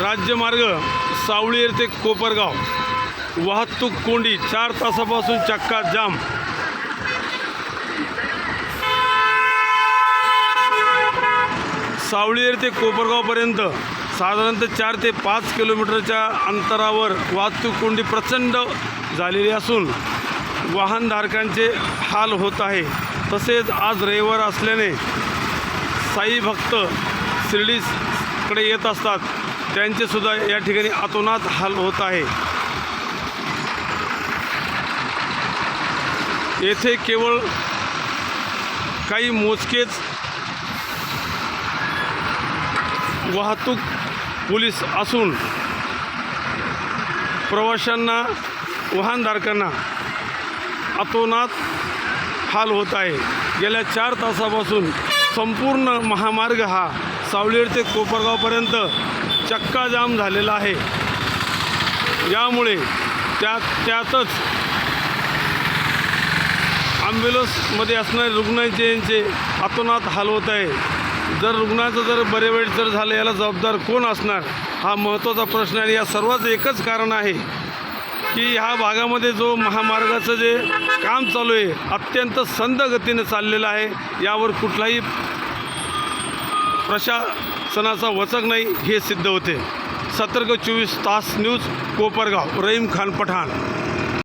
राज्यमार्ग सावळीर ते कोपरगाव. वाहतूक कोंडी चार तासापासून चक्का जाम. सावळीर ते कोपरगावपर्यंत साधारणतः चार ते पाच किलोमीटरच्या अंतरावर वाहतूक कोंडी प्रचंड झालेली असून वाहनधारकांचे हाल होत आहे. तसेच आज रविवार असल्याने साई भक्त शिर्डीकडे येत असतात. त्यांचे सुद्धा या ठिकाणी अतोनात हाल होत आहे. येथे केवळ काही मोजकेच वाहतूक पोलीस असून प्रवाशांना वाहनधारकांना अतोनात हाल होत आहे. गेल्या चार तासापासून संपूर्ण महामार्ग हा सावलेर ते कोपरगावपर्यंत चक्काजाम झालेला आहे. यामुळे त्यात त्यातच ॲम्ब्युलन्समध्ये असणारे रुग्णांचे यांचे अतोनात हाल होत आहे. जर रुग्णाचं जर बरे वेळ जर झालं याला जबाबदार कोण असणार? हा महत्त्वाचा प्रश्न आहे. या सर्वाचं एकच कारण आहे की ह्या भागामध्ये जो महामार्गाचं जे काम चालू आहे अत्यंत संद गतीने चाललेलं आहे. यावर कुठलाही प्रशासनाचा वचक नाही हे सिद्ध होते. सतर्क चोवीस तास न्यूज कोपरगाव. रहीम खान पठाण.